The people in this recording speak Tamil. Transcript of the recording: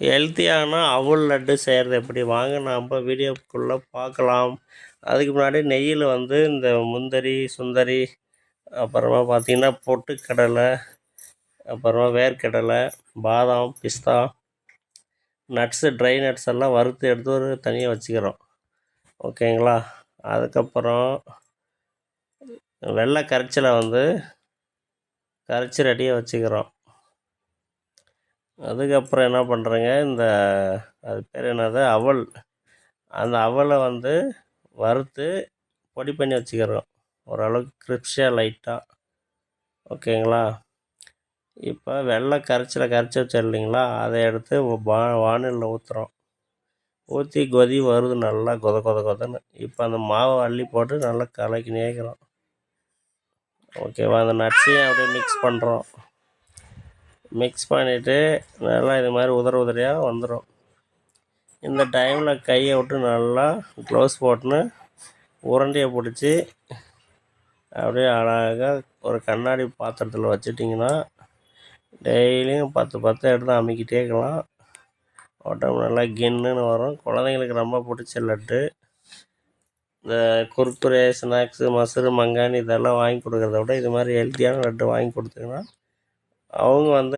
ஹெல்த்தியான அவல் லட்டு செய்கிறது எப்படி? வாங்க நம்ம வீடியோக்குள்ளே பார்க்கலாம். அதுக்கு முன்னாடி நெய்யில் வந்து இந்த முந்தரி சுந்தரி அப்புறமா பார்த்திங்கன்னா பொட்டுக்கடலை அப்புறமா வேர்க்கடலை பாதாம் பிஸ்தா நட்ஸு ட்ரை நட்ஸ் எல்லாம் வறுத்து எடுத்து ஒரு தனியாக வச்சுக்கிறோம். ஓகேங்களா? அதுக்கப்புறம் வெள்ளை கரைச்சலை வந்து கரைச்சி ரெடியாக வச்சுக்கிறோம். அதுக்கப்புறம் என்ன பண்ணுறேங்க இந்த அது பேர் என்னது அவல். அந்த அவலை வந்து வறுத்து பொடி பண்ணி வச்சுக்கிறோம். ஓரளவுக்கு கிரிப்ஸியாக லைட்டாக ஓகேங்களா? இப்போ வெள்ளை கரைச்சலை கரைச்சி வச்சோம் இல்லைங்களா? அதை எடுத்து வா வானிலில் ஊற்றுறோம் ஊற்றி கொதி வருது நல்லா கொத கொத கொதன்னு. இப்போ அந்த மாவை அள்ளி போட்டு நல்லா கலக்கி நேக்கிறோம் ஓகேவா? அந்த நட்ஸையும் அப்படியே மிக்ஸ் பண்ணுறோம் மிக்ஸ் பண்ணிவிட்டு நல்லா இது மாதிரி உதற உதறையாக வந்துடும் இந்த டைமில் கையை விட்டு நல்லா க்ளவுஸ் போட்டுன்னு உரண்டியை பிடிச்சி அப்படியே அழகாக ஒரு கண்ணாடி பாத்திரத்தில் வச்சுட்டிங்கன்னா டெய்லியும் பத்து பத்து எடுத்து அமைக்கிட்டே இருக்கலாம். உடம்பு நல்லா கின்னுன்னு வரும். குழந்தைங்களுக்கு ரொம்ப பிடிச்ச லட்டு. இந்த குர்குரே ஸ்நாக்ஸு மசுரு மங்கானி இதெல்லாம் வாங்கி கொடுக்குறத விட இது மாதிரி ஹெல்த்தியான லட்டு வாங்கி கொடுத்தீங்கன்னா அவங்க வந்து